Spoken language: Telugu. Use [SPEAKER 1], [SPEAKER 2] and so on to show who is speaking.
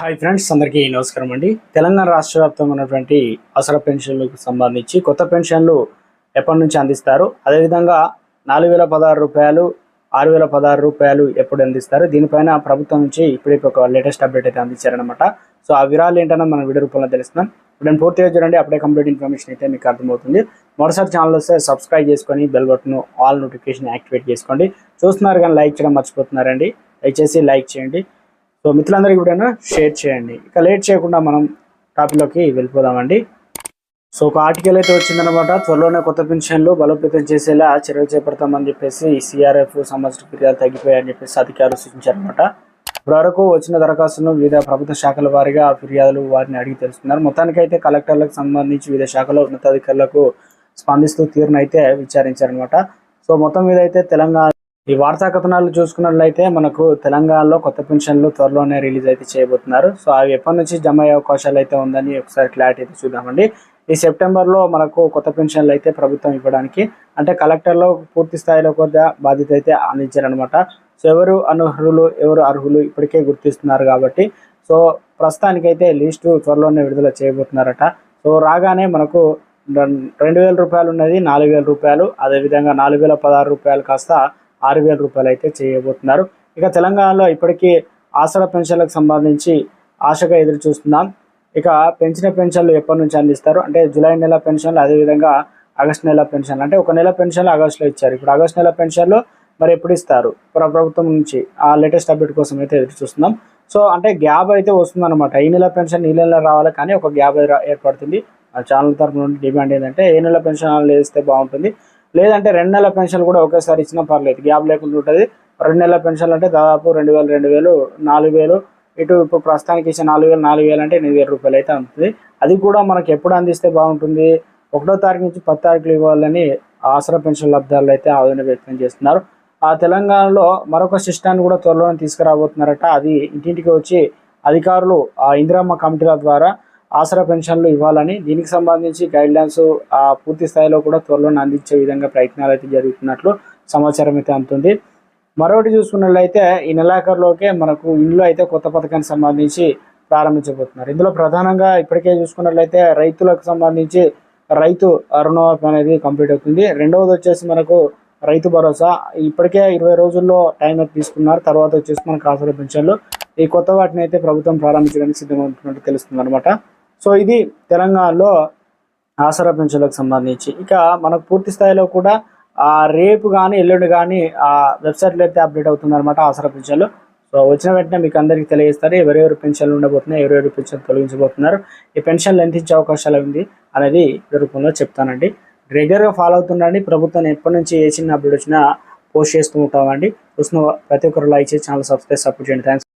[SPEAKER 1] హాయ్ ఫ్రెండ్స్ అందరికీ నమస్కారం అండి. తెలంగాణ రాష్ట్ర వ్యాప్తంగా ఉన్నటువంటి అసలు పెన్షన్లకు సంబంధించి కొత్త పెన్షన్లు ఎప్పటి నుంచి అందిస్తారు? అదేవిధంగా నాలుగు వేల పదహారు రూపాయలు ఆరు వేల పదహారు రూపాయలు ఎప్పుడు అందిస్తారు? దీనిపైన ప్రభుత్వం నుంచి ఇప్పుడే ఒక లేటెస్ట్ అప్డేట్ అయితే అందించారనమాట సో ఆ వివరాలు ఏంటన్నా మనం వీడియో రూపంలో తెలుస్తున్నాం ఇప్పుడు పూర్తిగా చూడండి అప్పుడే కంప్లీట్ ఇన్ఫర్మేషన్ అయితే మీకు అర్థమవుతుంది. మరోసారి ఛానల్ వస్తే సబ్స్క్రైబ్ చేసుకొని bell button all notification activate చేసుకోండి. చూస్తున్నారు కానీ లైక్ చేయడం మర్చిపోతున్నారండి. దయచేసి లైక్ చేయండి. సో మిత్రులందరికీ కూడా షేర్ చేయండి. ఇక లేట్ చేయకుండా మనం టాపిక్లోకి వెళ్ళిపోదామండి. సో ఒక ఆర్టికల్ అయితే వచ్చిందనమాట త్వరలోనే కొత్త పెన్షన్లు బలోపేతం చేసేలా చర్యలు చేపడతామని చెప్పేసి సిఆర్ఎఫ్ సంబంధించిన ఫిర్యాదు తగ్గిపోయాయని చెప్పేసి అధికారులు సూచించారనమాట ఇప్పటివరకు వచ్చిన దరఖాస్తులను వివిధ ప్రభుత్వ శాఖల వారిగా ఫిర్యాదులు వారిని అడిగి తెలుస్తున్నారు. మొత్తానికైతే కలెక్టర్లకు సంబంధించి వివిధ శాఖల ఉన్నతాధికారులకు స్పందిస్తూ తీరునైతే విచారించారనమాట సో మొత్తం మీద అయితే తెలంగాణ ఈ వార్తా కథనాలు చూసుకున్నట్లయితే మనకు తెలంగాణలో కొత్త పెన్షన్లు త్వరలోనే రిలీజ్ అయితే చేయబోతున్నారు. సో అవి ఎప్పటి నుంచి జమ అయ్యే అవకాశాలు అయితే ఉందని ఒకసారి క్లారిటీ అయితే చూద్దామండి. ఈ సెప్టెంబర్లో మనకు కొత్త పెన్షన్లు అయితే ప్రభుత్వం ఇవ్వడానికి అంటే కలెక్టర్లో పూర్తి స్థాయిలో కొద్దిగా బాధ్యత అయితే అందించారనమాట సో ఎవరు అనర్హులు ఎవరు అర్హులు ఇప్పటికే గుర్తిస్తున్నారు కాబట్టి సో ప్రస్తుతానికైతే లిస్టు త్వరలోనే విడుదల చేయబోతున్నారట. సో రాగానే మనకు రెండు వేల రూపాయలు ఉన్నది నాలుగు వేల రూపాయలు అదేవిధంగా నాలుగు వేల పదహారు రూపాయలు కాస్త ఆరు వేల రూపాయలు అయితే చేయబోతున్నారు. ఇక తెలంగాణలో ఇప్పటికీ ఆసరా పెన్షన్లకు సంబంధించి ఆశగా ఎదురు చూస్తున్నాం. ఇక పెంచిన పెన్షన్లు ఎప్పటి నుంచి అందిస్తారు? అంటే జూలై నెల పెన్షన్లు అదేవిధంగా ఆగస్ట్ నెల పెన్షన్లు. అంటే ఒక నెల పెన్షన్లు ఆగస్టులో ఇచ్చారు. ఇప్పుడు ఆగస్ట్ నెల పెన్షన్లు మరి ఎప్పుడు ఇస్తారు? ప్ర- ప్రభుత్వం నుంచి ఆ లేటెస్ట్ అప్డేట్ కోసం అయితే ఎదురు చూస్తున్నాం. సో అంటే గ్యాప్ అయితే వస్తుందన్నమాట. ఈ నెల పెన్షన్ ఈ నెల రావాలి కానీ ఒక గ్యాప్ ఏర్పడుతుంది. ఆ ఛానల్ తరఫు నుండి డిమాండ్ ఏంటంటే ఏ నెల పెన్షన్ వేస్తే బాగుంటుంది. లేదంటే రెండు నెలల పెన్షన్ కూడా ఒకేసారి ఇచ్చినా పర్లేదు. గ్యాప్ లేకుండా ఉంటుంది. రెండు నెలల పెన్షన్లు అంటే దాదాపు రెండు వేలు రెండు వేలు నాలుగు వేలు. ఇటు ఇప్పుడు ప్రస్తుతానికి ఇచ్చే నాలుగు వేలు నాలుగు వేలు అంటే ఎనిమిది వేల రూపాయలు అయితే ఉంటుంది అది కూడా మనకు ఎప్పుడు అందిస్తే బాగుంటుంది? ఒకటో తారీఖు నుంచి పది తారీఖులు ఇవ్వాలని ఆసరా పెన్షన్ లబ్ధాలు అయితే ఆవేదన వ్యక్తం చేస్తున్నారు. ఆ తెలంగాణలో మరొక సిస్టాన్ని కూడా త్వరలోనే తీసుకురాబోతున్నారట. అది ఇంటింటికి వచ్చి అధికారులు ఆ ఇందిరమ్మ కమిటీల ద్వారా ఆసరా పెన్షన్లు ఇవ్వాలని దీనికి సంబంధించి గైడ్ లైన్స్ ఆ పూర్తి స్థాయిలో కూడా త్వరలోనే అందించే విధంగా ప్రయత్నాలు అయితే జరుగుతున్నట్లు సమాచారం అయితే అందుతుంది. మరొకటి చూసుకున్నట్లయితే ఈ నెలాఖరులోకే మనకు ఇండ్లు అయితే కొత్త పథకానికి సంబంధించి ప్రారంభించబోతున్నారు. ఇందులో ప్రధానంగా ఇప్పటికే చూసుకున్నట్లయితే రైతులకు సంబంధించి రైతు రుణమాఫీ అనేది కంప్లీట్ అవుతుంది. రెండవది వచ్చేసి మనకు రైతు భరోసా. ఇప్పటికే ఇరవై రోజుల్లో టైం అయితే తీసుకున్నారు. తర్వాత వచ్చేసి మనకు ఆసరా పెన్షన్లు. ఈ కొత్త వాటిని అయితే ప్రభుత్వం ప్రారంభించడానికి సిద్ధమవుతున్నట్టు తెలుస్తుంది అనమాట సో ఇది తెలంగాణలో ఆసరా పెన్షన్లకు సంబంధించి. ఇక మనకు పూర్తి స్థాయిలో కూడా ఆ రేపు కానీ ఎల్లుండి కానీ ఆ వెబ్సైట్లో అయితే అప్డేట్ అవుతుందన్నమాట ఆసరా పెన్షన్లు. సో వచ్చిన వెంటనే మీకు అందరికీ తెలియజేస్తారు ఎవరెవరు పెన్షన్లు ఉండబోతున్నాయి ఎవరెవరు పెన్షన్ తొలగించబోతున్నారు ఈ పెన్షన్లు ఎంత ఇచ్చే అవకాశాలు ఉంది అనేది రూపంలో చెప్తానండి. రెగ్యులర్గా ఫాలో అవుతుండండి ప్రభుత్వం ఎప్పటి నుంచి ఏ చిన్న అప్డేట్ వచ్చినా పోస్ట్ చేస్తూ ఉంటామండి. చూసిన ప్రతి ఒక్కరు లైక్ చేసి ఛానల్ సబ్స్క్రైబ్ సపోర్ట్ చేయండి. థ్యాంక్స్